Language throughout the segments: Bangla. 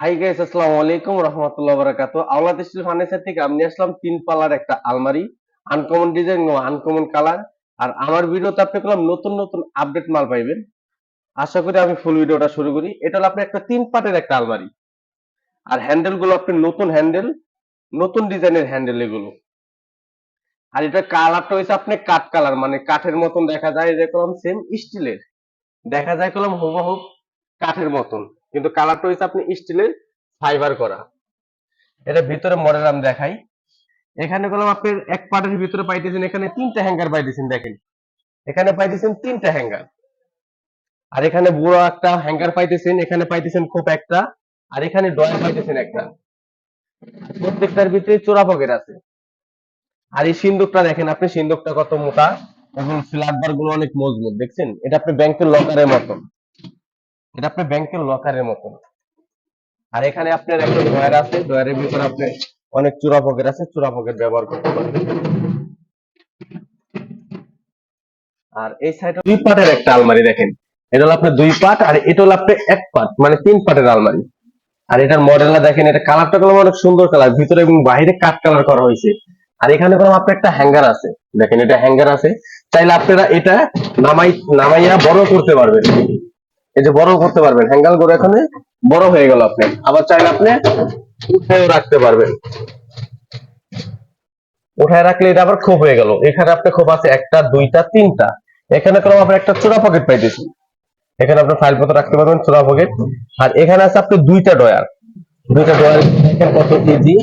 হাই গাইস আসসালামু আলাইকুম, রহমতুল্লাহ বারাকাতু আওলাদ স্টিল ফার্নিচার থেকে আমি আসলাম তিন পালার একটা আলমারি আনকমন ডিজাইন ও আনকমন কালার আর আমার ভিডিওতে আপনি করলাম নতুন নতুন আপডেট মাল পাইবেন? আশা করি আমি ফুল ভিডিওটা শুরু করি। এটা হলো আপনি একটা তিন পাটের একটা আলমারি। আর হ্যান্ডেলগুলো আপনি নতুন হ্যান্ডেল নতুন ডিজাইনের হ্যান্ডেল এগুলো। আর এটা কালারটা হয়েছে আপনি কাঠ কালার মানে কাঠের মতন দেখা যায় এরকম সেম স্টিলের দেখা যায় কলম হুবহু কাঠের মতন। কিন্তু কালারটা হয়েছে আপনি স্টিলের ফাইবার করা। এটা ভিতরে মডেল আমি দেখাই। এখানে কলম আপনি এক পার্টের ভিতরে পাইতেছেন, এখানে তিনটা হ্যাঙ্গার পাইতেছেন দেখেন। এখানে পাইতেছেন তিনটা হ্যাঙ্গার আর এখানে বড় একটা হ্যাঙ্গার পাইতেছেন, এখানে পাইতেছেন খুব একটা। আর এখানে ডয়ার পাইতেছেন একটা। প্রত্যেকটার ভিতরে চোরা পকেট আছে। আর এই সিন্দুকটা দেখেন আপনি, সিন্দুকটা কত মোটা। এবং ফ্ল্যাটবারগুলো অনেক মজবুত, দেখছেন? এটা আপনি ব্যাংকের লকারের মতন। এটা আপনি ব্যাংকের লকারের মতন। আর এখানে আপনার একটা ডয়ার আছে ডয়ারের ভিতরে আপনি অনেক চূড়া পকেট আছে, চূড়া পকেট ব্যবহার করতে পারবেন আর এই সাইডে দুই পাটের একটা আলমারি দেখেন। এটা হলো আপনার দুই পাট আর এটা হলো আপনার এক পাট মানে তিন পাটের আলমারি। আর এটার মডেলটা দেখেন, এটা কালারটা করলাম অনেক সুন্দর কালার, ভিতরে এবং বাইরে কাট কালার করা হয়েছে। আর এখানে করলাম আপনার একটা হ্যাঙ্গার আছে। দেখেন, এটা হ্যাঙ্গার আছে। চাইলে আপনারা এটা নামাই নামাইয়া বড় করতে পারবেন। এই যে বড় করতে পারবেন। হ্যাঙ্গাল করে এখানে বড় হয়ে গেল আপনি। আবার চাইলে আপনি উঠেও রাখতে পারবেন। উঠায় রাখলে এটা আবার খোপ হয়ে গেল। এখানে আপনি খোপ আছে একটা, দুইটা, তিনটা। এখানে কোনো আপনার একটা চোরা পকেট পাইতেছি। এখানে আপনি ফাইল পত্র রাখতে পারবেন চোরা পকেট আর এখানে আছে আপনি দুইটা ডয়ার দুইটা ডয়ার দেখেন কত কেজি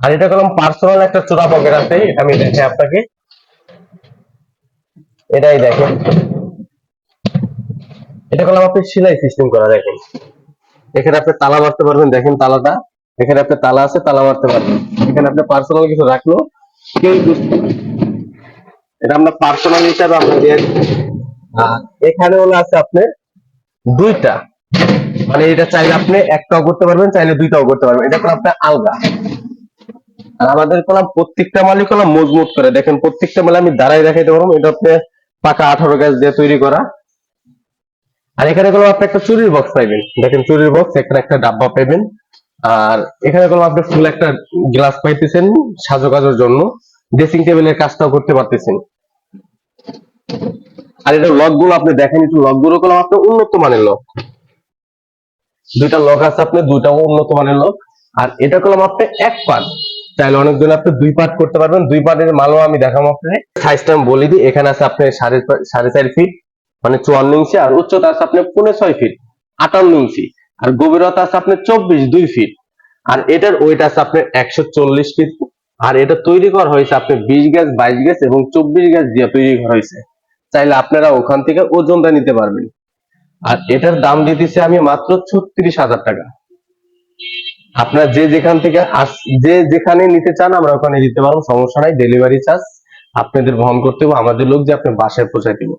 আর এটা করলাম পার্সোনাল একটা চোরা পকেট আছে। আমি দেখে আপনাকে। এটাই দেখেন। এটা করলাম আপনি সেলাই সিস্টেম করা, দেখেন। এখানে আপনি তালা মারতে পারবেন, দেখেন তালাটা। এখানে আপনি তালা আছে, তালা মারতে পারবেন। এখানে আপনি পার্সোনাল কিছু রাখল, কেউ বুঝতে এটা আমরা পার্সোনাল হিসাবে আমরা দিয়ে এখানে হলো আছে আপনি দুইটা। মানে এটা চাইলে আপনি একটাও করতে পারবেন, চাইলে দুইটাও করতে পারবেন। এটা করে আপনার আলগা। আর আমাদের কলাম প্রত্যেকটা মালই কলাম মজবুত করে। দেখেন প্রত্যেকটা মালে আমি দাঁড়াই দেখাইতে পারব। এটা আপনি পাকা আঠারো গাছ দিয়ে তৈরি করা। আর এখানে কোনো আপনি একটা চুরির বক্স পাইবেন। দেখেন চুরির বক্স এখানে একটা ডাব্বা পাইবেন। আর এখানে কোনো আপনি ফুল একটা গ্লাস পাইতেছেন সাজো কাজের জন্য ড্রেসিং টেবিলের কাজটাও করতে পারতেছেন। আর এটা লকগুলো আপনি দেখেন, একটু লকগুলো করলাম, আপনার উন্নত মানের লক দুইটা লক আছে আপনি দুইটা উন্নত মানের লক আর এটা করলাম আপনি এক পার্ট চাইলে অনেকজন আপনি দুই পার্ট করতে পারবেন। দুই পার্টের মালও আমি দেখাবো আপনাকে। সাইজটা আমি বলে দিই, এখানে আছে আপনি সাড়ে সাড়ে চার ফিট মানে চুয়ান্ন ইঞ্চি আর উচ্চতা আছে আপনার পনেরো ছয় ফিট আটান্ন ইঞ্চি। আর গভীরতা আছে আপনার চব্বিশ দুই ফিট আর এটার ওয়েট আছে আপনার একশো চল্লিশ ফিট আর এটা তৈরি করা হয়েছে আপনার বিশ গ্যাস বাইশ গ্যাস এবং চব্বিশ গ্যাস দিয়ে তৈরি করা হয়েছে। চাইলে আপনারা ওখান থেকে ওজনটা নিতে পারবেন। আর এটার দাম দিতেছি আমি মাত্র ছত্রিশ হাজার টাকা। আপনারা যে যেখান থেকে আস- যে যেখানে নিতে চান আমরা ওখানে দিতে পারব, সমস্যা নাই ডেলিভারি চার্জ আপনাদের বহন করতে হবে, আমাদের লোক যে আপনার বাসায় পৌঁছায় দিব।